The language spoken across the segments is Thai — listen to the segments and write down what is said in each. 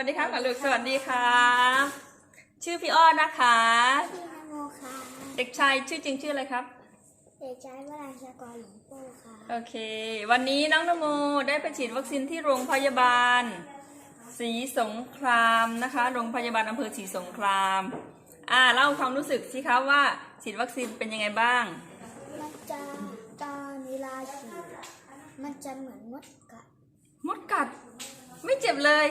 วัสดีครับกับลูกสวัสดีครับชื่อพี่อ้อนะคะพี่นโมค่ะ เด็กชายชื่อจริงชื่ออะไรครับ เด็กชายวราชกรหลวงปู่ค่ะ โอเค วันนี้น้องนโมได้ไปฉีดวัคซีนที่โรงพยาบาลศรีสงครามนะคะ โรงพยาบาลอำเภอศรีสงคราม อ่าเล่าความรู้สึกสิคะว่าฉีดวัคซีนเป็นยังไงบ้าง มันจะตอนเวลาฉีดอะมันจะเหมือนมดกัด มดกัด ไม่เจ็บเลย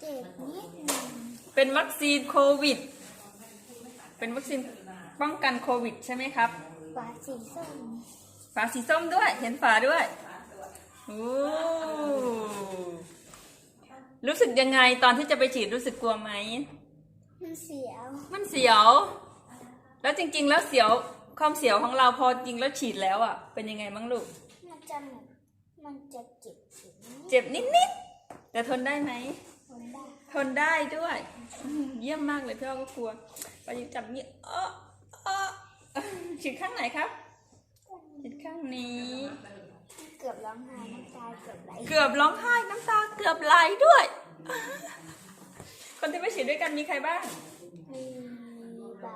เจ็บนิดหนึงเป็นวัคซีนโควิด เป็นวัคซีนป้องกันโควิด ใช่ไหมครับ ฝาสีส้มฝาสีส้มด้วย เห็นฝาด้วยโอ้รู้สึกยังไงตอนที่จะไปฉีดรู้สึกกลัวไหม มันเสียวมันเสียว แล้วจริง ๆ แล้วเสียวความเสียวของเราพอจริงแล้วฉีดแล้วอะ เป็นยังไงบ้างลูก มันจะเหมือนมันจะเจ็บถึงเจ็บนิดๆ แต่ทนได้ไหมคนได้ ทนได้ด้วยอืมเยี่ยมมากเลยพี่อ้อก็กลัวไปจับนี่เออเออฉีดข้างไหนครับฉีดข้างนี้ เกือบร้องไห้น้ำตาเกือบไหลเกือบร้องไห้น้ำตาเกือบไหลด้วย คนที่ไปฉีดด้วยกันมีใครบ้างมีใบ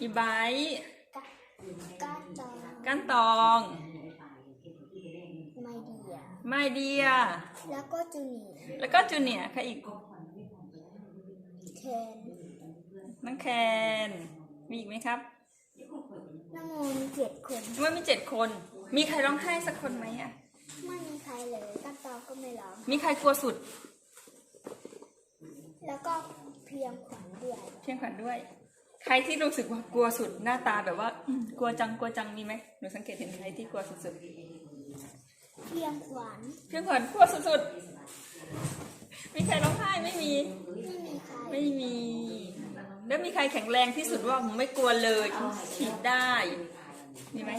มีไบร์ทก้านตองก้านตองไมเดีย ไมเดีย แล้วก็จูเนียร์แล้วก็จูเนียร์ใครอีก เคนน้องแคน มีอีกไหมครับน้ำมูลเจ็ดคน ว่ามีเจ็ดคน มีใครร้องไห้สักคนไหมอะ ไม่มีใครเลยก้านตองก็ไม่ร้อง มีใครกลัวสุด แล้วก็เพียงขวัญด้วยเพียงขวัญด้วย ใครที่รู้สึกว่ากลัวสุดหน้าตาแบบว่าอืมกลัวจังกลัวจังมีไหมหนูสังเกตเห็นใครที่กลัวสุดเพียงขวัญๆเพียงขวัญกลัวสุดๆ มีใครร้องไห้ไม่มี ไม่มีใครไม่มี แล้วมีใครแข็งแรงที่สุดว่าผมไม่กลัวเลยฉีดได้ มีไหม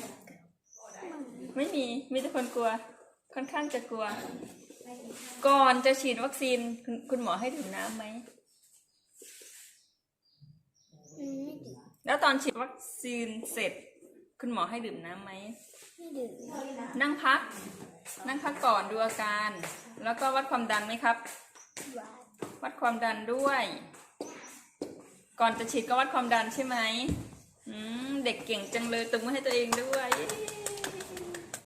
ไม่มี มีแต่คนกลัว ค่อนข้างจะกลัว ก่อนจะฉีดวัคซีนคุณคุณหมอให้ดื่มน้ำไหมอืมไม่ดื่มแล้วตอนฉีดวัคซีนเสร็จ คุณหมอให้ดื่มน้ำไหม ไม่ดื่มนั่งพัก นั่งพักก่อนดูอาการ แล้วก็วัดความดันไหมครับหวานวัดความดันด้วย ก่อนจะฉีดก็วัดความดันใช่ไหม อืม เด็กเก่งจังเลยตบมือให้ตัวเองด้วย